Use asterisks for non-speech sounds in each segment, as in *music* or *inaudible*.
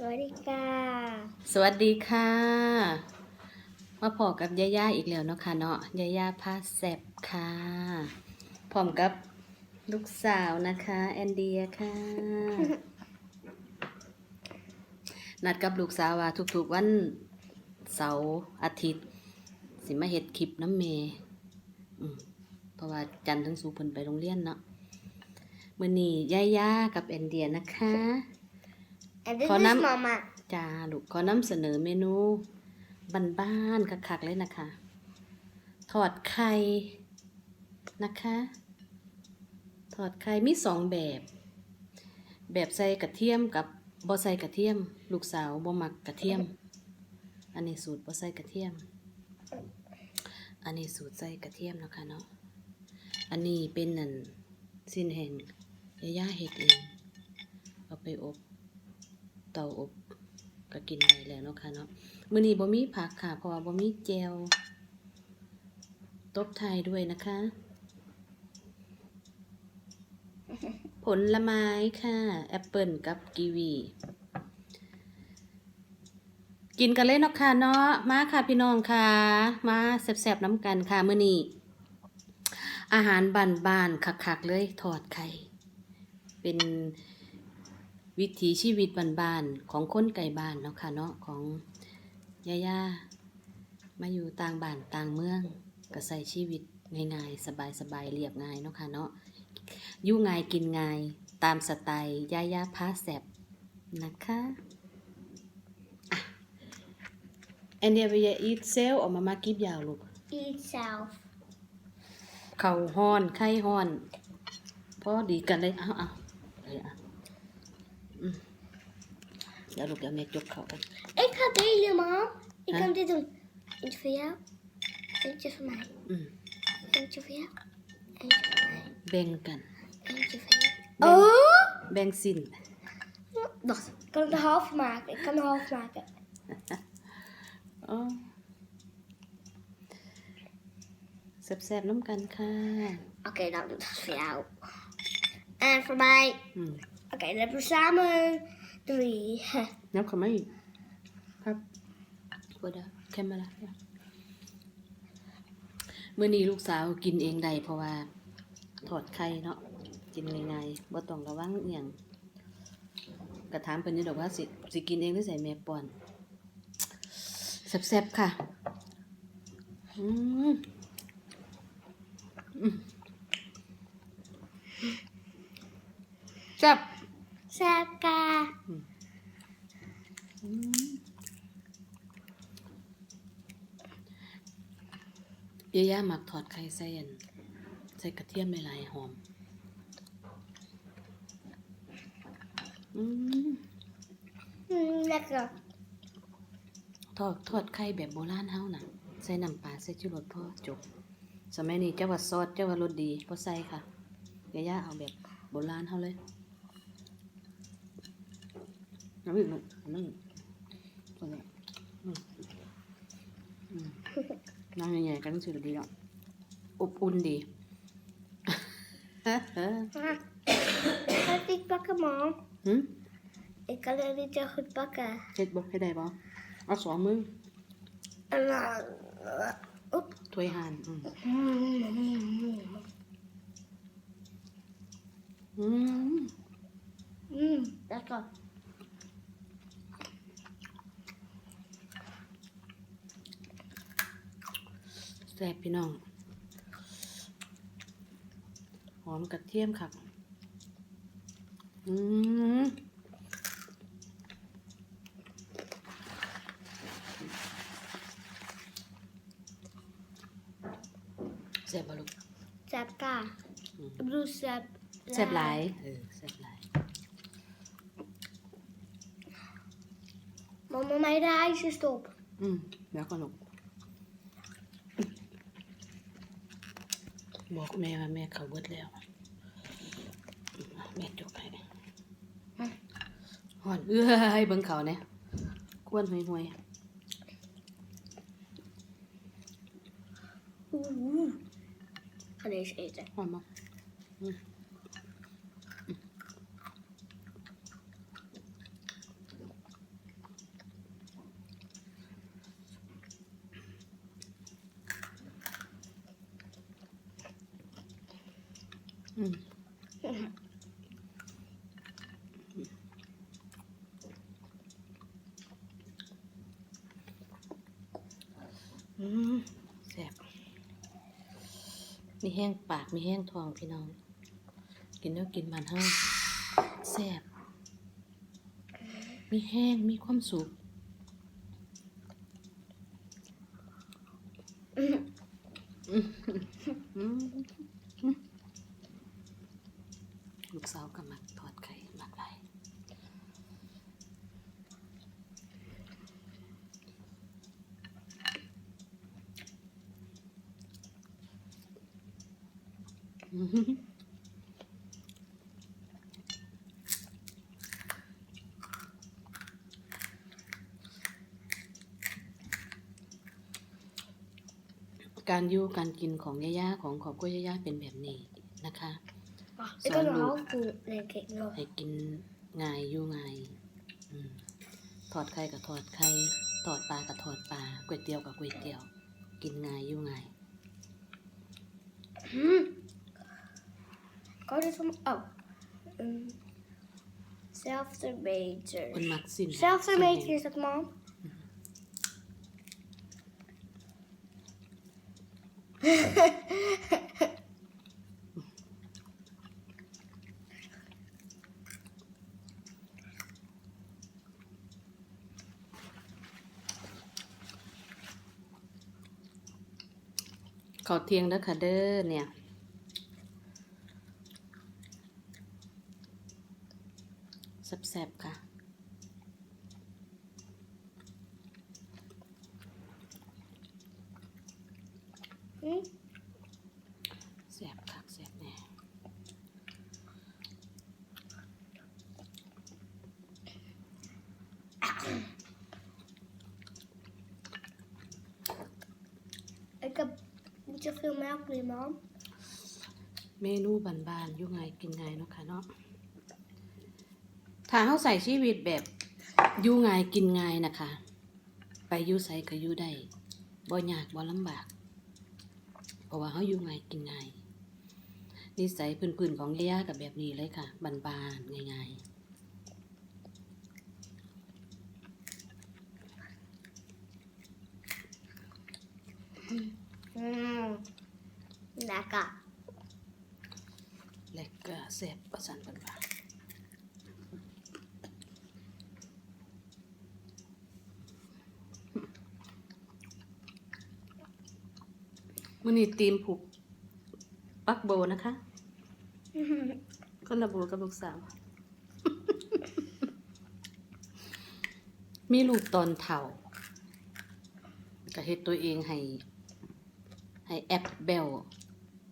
สวัสดีค่ะ สวัสดีค่ะ มาพอกับย่าย่าอีกแล้วเนาะค่ะเนาะย่าย่าพาแซบค่ะพร้อมกับลูกสาวนะคะแอนเดียค่ะ นัดกับลูกสาวว่าทุกๆวันเสาร์อาทิตย์ สิมาเฮ็ดคลิปน้ำเมอืมเพราะว่าจันทร์ถึงสูเพิ่นไปโรงเรียนเนาะมื้อนี้ย่าย่ากับแอนเดียนะคะ and this ขอ is น้ำ mama จ้าลูกขอนำเสนอเมนูบ้านๆคักๆเลยนะคะทอดไข่นะคะทอดไข่มีสองแบบ แบบใส่กระเทียมกับบ่ใส่กระเทียม ลูกสาวบ่มักกระเทียม อันนี้สูตรบ่ใส่กระเทียม อันนี้สูตรใส่กระเทียมเนาะคะเนาะอันนี้เป็นนั่นสิ้นแห่งย่าๆเฮ็ดเองเอาไปอบ เตาอบก็กินได้แล้วเนาะค่ะเนาะมื้อนี้บ่มีผักค่ะ เพราะว่าบ่มีแจวตบไทยด้วยนะคะ ผลไม้ค่ะ แอปเปิลกับกีวี กินกันเลยเนาะค่ะเนาะมาค่ะพี่น้องค่ะ มาแซ่บๆน้ำกันค่ะมื้อนี้อาหารบ้านๆคักๆเลยทอดไข่ เป็น วิถีชีวิตบ้านๆของคนไก่บ้านเนาะค่ะเนาะของย่าย่ามาอยู่ต่างบ้านต่างเมืองก็ใส่ชีวิตง่ายๆสบายๆเรียบง่ายเนาะค่ะเนาะอยู่ง่ายกินง่ายตามสไตล์ย่าย่าพาแซบนะคะอะแอนเดียไปยาอีทเซลออกมามากิบยาวลูก eat self เข่าห้อน ไข้ห้อน พอดีกันเลยเอาเอาเลยอะอืม เดี๋ยวลูกเดี๋ยวแม่จกเขากัน ik ga delen mam ik Huh? kan dit doen eentje voor jou eentje voor mij อืม eentje voor jou eentje voor mij แบ่งกัน eentje voor jou Ben- oh แบ่งสิน wacht ik kan het half maken ik kan het half maken *laughs* อ๋อแซ่บๆน้ำกันค่ะ oké dan doe ik dat voor jou en voor mij อืม oké dan hebben we samen drie นับเขาไม่ครับกดแคมเมราเมื่อนี้ลูกสาวกินเองได้เพราะว่า ถอดไข่เนาะกินง่ายๆบ่ต้องระวังอหย่างกระถามเพิ่นนี่ดอกว่าสิสิกินเองหรือใส่แม่ป้อนแซ่บๆค่ะอืมอืมแซ่บ Saka เย่ย่าหมักถอดไข่ใส่อันใส่กระเทียมไม่ลายหอม อืม Mm, lekker ทอดทอดไข่แบบโบราณเฮาน่ะ ใส่น้ำปลาใส่ชูรสพ่อจบ สมัยนี้เจ้าว่าซอสเจ้าว่ารสดีบ่ใส่ค่ะเย่ย่าเอาแบบโบราณเฮาเลยน้ำอีกลูกน้ำอีกตัวนี้อืมอืม น้ำใหญ่ๆกันสิดีเนาะอบอุ่นดี Ga ik pakken, mam? หืม Ik kan het niet zo goed pakken. เช็ดบ่ให้ได้บ่เอาสองมือ En dan... Oep. ถ้วยหานอืมอืม Mm, lekker. แซ่บพี่น้อง หอมกระเทียมครับอืมแซ่บบ่ลูก Zapka. Mm. Ik bedoel zap. แซ่บหลายเออแซ่บหลาย Mama, mijn ijs is op. อืมเดี๋ยวก่อนลูก บอกแม่ว่าแม่เขาเบิดแล้วอะแม่จกให้หอนเอื้อยเบิ่งเขาเนี่ยกวนห่วย Oeh. Ik ga deze eten. ๆหอนมาอืม อืมอืม แซ่บมีแห้งปากมีแห้งท้องพี่น้อง กินแล้วกินบานห้าแซ่บมีแห้งมีความสุข อืมลูกสาวก็มักทอดไข่มักไรอืม การอยู่การกินของย่าๆของครอบครัวย่าๆเป็นแบบนี้นะคะ Ik kan een half doen, denk ik nog. ให้กินง่ายอยู่ง่ายอืมทอดไข่กับทอดไข่ทอดปลากับทอดปลาก๋วยเตี๋ยวกับก๋วยเตี๋ยว กินง่ายอยู่ง่าย Kan dit van... Oh. Um, zelfde beter. คนมักสิ้น Zelfde สิ้น beter is dat, mam? ๆขอเทียงเด้อค่ะเด้อเนี่ย แซ่บๆค่ะ Hm? แซ่บคักแซ่บแน่ Ik heb niet zoveel melk meer, mam. เมนูบ้านๆอยู่ง่ายกินง่ายเนาะค่ะเนาะ ถ้าเฮาใส่ชีวิตแบบอยู่ง่ายกินง่ายนะคะ ไปอยู่ไสก็อยู่ได้บ่ยากบ่ลำบาก เพราะว่าเฮาอยู่ง่ายกินง่ายนิสัยพื้นๆของย่าๆกับแบบนี้เลยค่ะบ้านๆง่าย Mm. Lekker. ๆและก็แซ่บประสานกันว่า มื้อนี้ทีมผูกปักโบนะคะคนละโบกับลูกสาว มีลูกตอนเฒ่าก็เฮ็ดตัวเองให้ ให้แอปเบล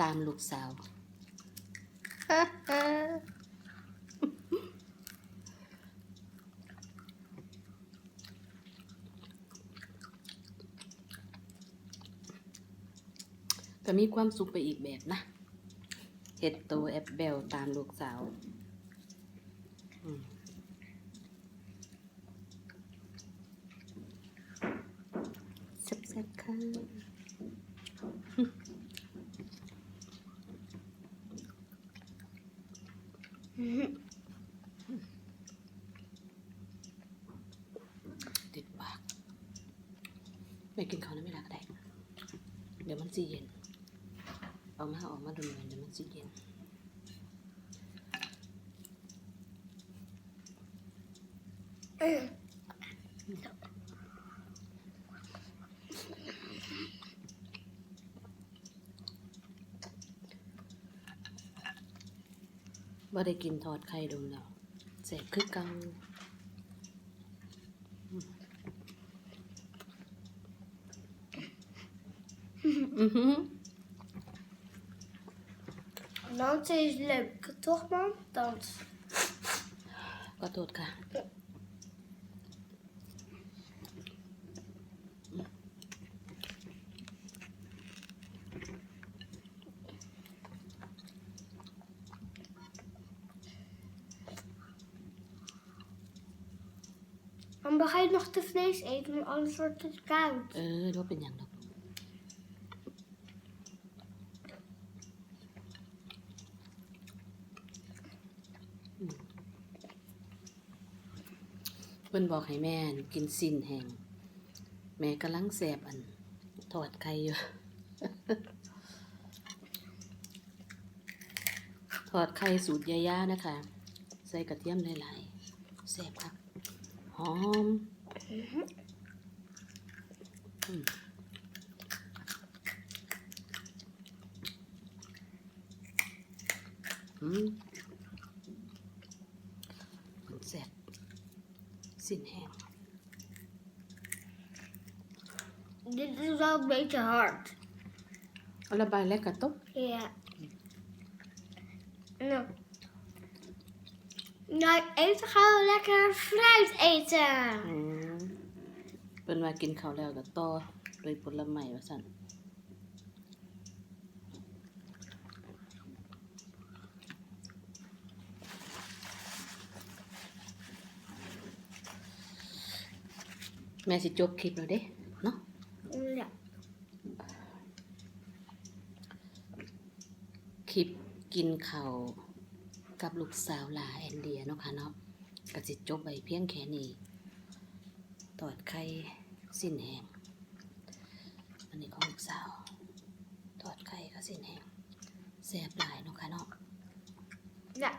ตามลูกสาว ก็มีความสุขไปอีกแบบนะเฮ็ดโตแอปเบลตามลูกสาวแซ่บๆค่ะติดปากไม่กินเขาวนะไม่รักก็ได้ เดี๋ยวมันสิเย็น เอามาออกมาดูหน่อยเดี๋ยวมันสิเย็นว่ได้กินทอดไข่ดมแล้วแสบคือเกาอือหือ Dans is leuk, toch, mam? Dans. ขอโทษค่ะ Mam, ga je nog te vlees eten, want anders wordt het koud. เออว่า เป็นอย่างดอกเพิ่นบอกให้แม่กินสิ้นแห้งแม่กำลังแสบอันทอดไข่อยู่ทอดไข่สูตรยาย่านะคะ ใส่กระเทียมหลายๆแซ่บครับหอมอืมอืมมันแซ่บสิ้นแห้ง Dit is wel een beetje hard. เอาระบายแล้วกระตบ Ja. Nou. Nou, eten gaan we lekker fruit eten. อืมเป็นว่ากินข้าวแล้วก็ต่อด้วยผลไม้ว่าสั่น แม่สิจบคลิปแล้วเด้เนาะ Ja. คลิปกินข้าวกับลูกสาวหลาแอนเดียเนาะค่ะเนาะก็สิจบไปเพียงแค่นี้ตอดไข่สิ้นแห้งอันนี้ของลูกสาวทอดไข่ก็สิ้นแห้งแซ่บหลายเนาะค่ะเนาะ Ja.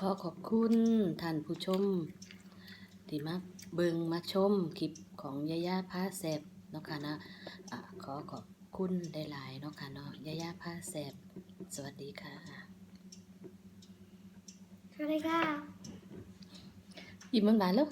ขอขอบคุณท่านผู้ชม ที่มาเบิงมาชมคลิปของยาย่าพาแซบเนาะค่ะนะอะขอขอบ คุณหลายๆเนาะค่ะเนาะยาย่าพาแซบสวัสดีค่ะ Ga ik aan. ยิ้มหวานๆแล้ว